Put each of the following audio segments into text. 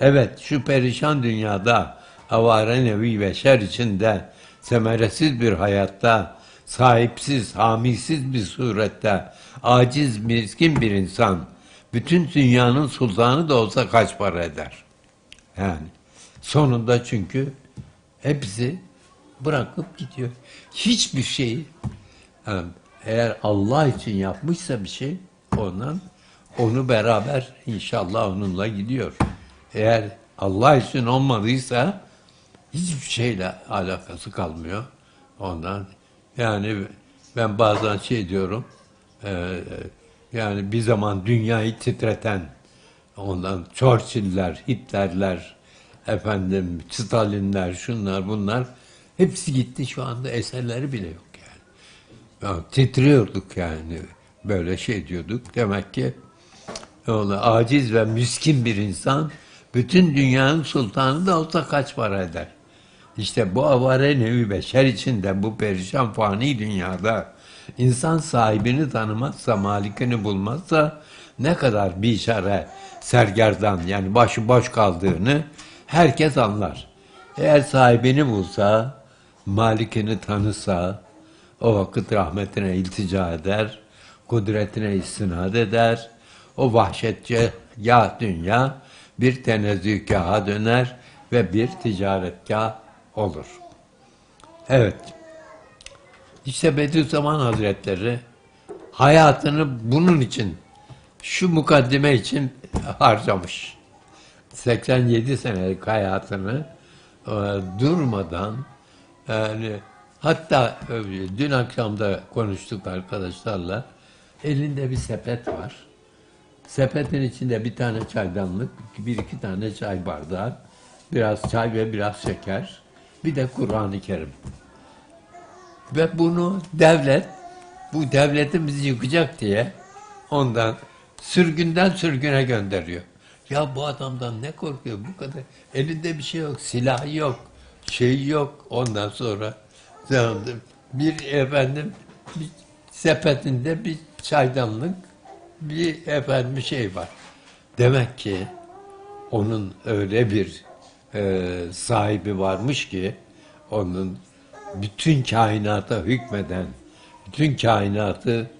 Evet şu perişan dünyada avare nevi ve şer içinde semeresiz bir hayatta sahipsiz, hamisiz bir surette aciz, miskin bir insan bütün dünyanın sultanı da olsa kaç para eder? Yani sonunda çünkü hepsi bırakıp gidiyor. Hiçbir şeyi eğer Allah için yapmışsa bir şey ondan onu beraber inşallah onunla gidiyor. Eğer Allah için olmadıysa hiçbir şeyle alakası kalmıyor ondan. Yani ben bazen şey diyorum e, yani bir zaman dünyayı titreten ondan Churchill'ler, Hitler'ler, efendim Stalin'ler, şunlar bunlar hepsi gitti şu anda eserleri bile yok yani. Ya, titriyorduk yani böyle şey diyorduk. Demek ki öyle aciz ve miskin bir insan bütün dünyanın sultanı da olsa kaç para eder? İşte bu avare nevi beşer içinde bu perişan fani dünyada insan sahibini tanımazsa, malikini bulmazsa ne kadar bir işare sergerdan yani başı boş kaldığını herkes anlar. Eğer sahibini bulsa, malikini tanısa, o vakit rahmetine iltica eder, kudretine istinad eder. O vahşetçe ya dünya bir tenezzühgaha döner ve bir ticaretgah olur. Evet. İşte Bediüzzaman Hazretleri hayatını bunun için, şu mukaddime için harcamış. 87 senelik hayatını e, durmadan yani hatta e, dün akşam da konuştuk arkadaşlarla elinde bir sepet var. Sepetin içinde bir tane çaydanlık, bir iki tane çay bardağı, biraz çay ve biraz şeker, bir de Kur'an-ı Kerim. Ve bunu devlet, bu devletin bizi yıkacak diye ondan sürgünden sürgüne gönderiyor. Ya bu adamdan ne korkuyor bu kadar? Elinde bir şey yok, silahı yok, şey yok. Ondan sonra bir efendim bir sepetinde bir çaydanlık, bir efendim şey var. Demek ki onun öyle bir e, sahibi varmış ki onun bütün kainata hükmeden, bütün kainatı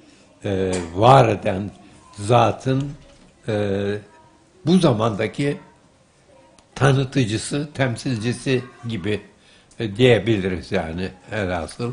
e, var eden zatın e, bu zamandaki tanıtıcısı, temsilcisi gibi e, diyebiliriz yani herhasıl.